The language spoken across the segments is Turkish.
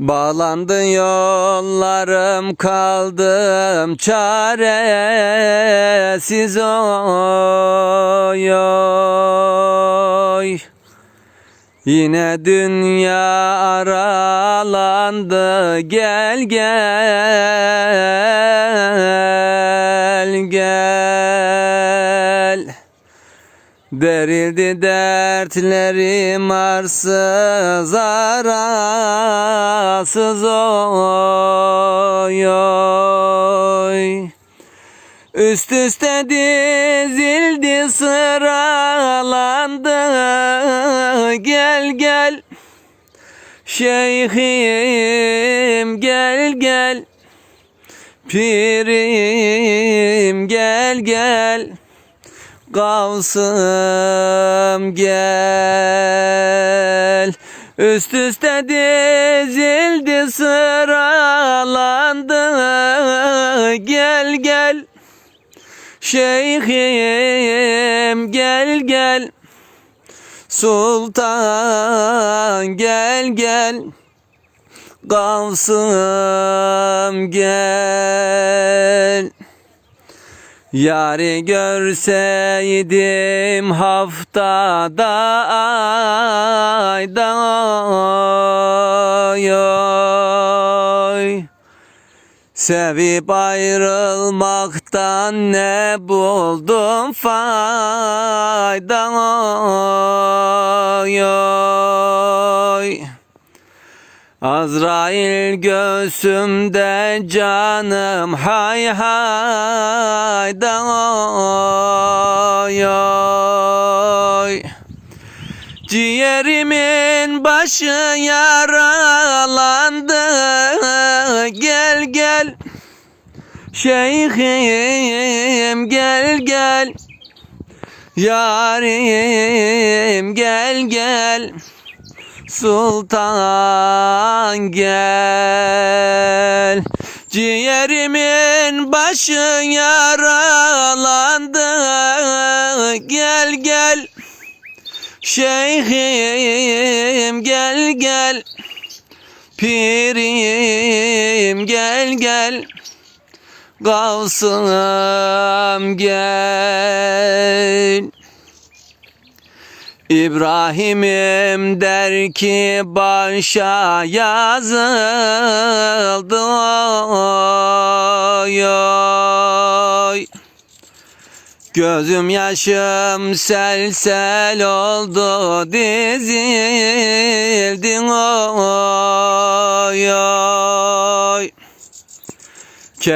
Bağlandı yollarım kaldım çaresiz oy oy. Yine dünya aralandı gel gel gel. Derildi dertlerim arsız arasız oy oy Üst üste dizildi sıralandı. Gel gel. Şeyhim gel gel. Pirim gel gel. Gavsım gel Üst üste dizildi sıralandı. Gel gel. Şeyhim gel gel. Sultan gel gel. Gavsım gel Yari görseydim haftada ayda oy oy. Sevip ayrılmaktan ne buldum fayda oy oy. Azrail göğsümde canım hay hay da oy oy. Ciğerimin başı yaralandı gel gel. Şeyhim gel gel. Yarim gel gel Sultan gel. Ciğerimin başı yaralandı. Gel gel. Şeyhim gel gel. Pirim gel gel. Gavsım gel İbrahim'im der ki başa yazıldı oy. Gözüm yaşım sel sel oldu dizildi oy oy.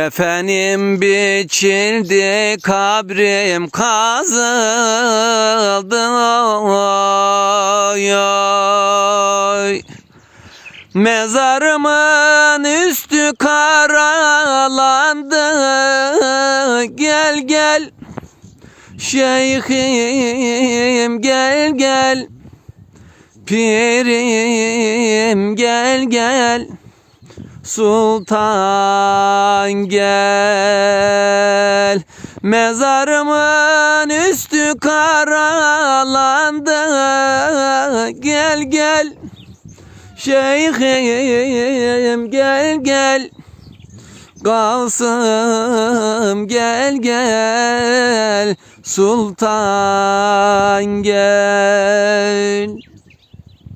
Kefenim biçildi, kabrim kazıldı. Oy oy. Mezarımın üstü karalandı. Gel gel. Şeyhim gel gel. Pirim gel gel Sultan gel. Mezarımın üstü karalandı. Gel gel. Şeyhim gel gel. Gavsım gel gel. Sultan gel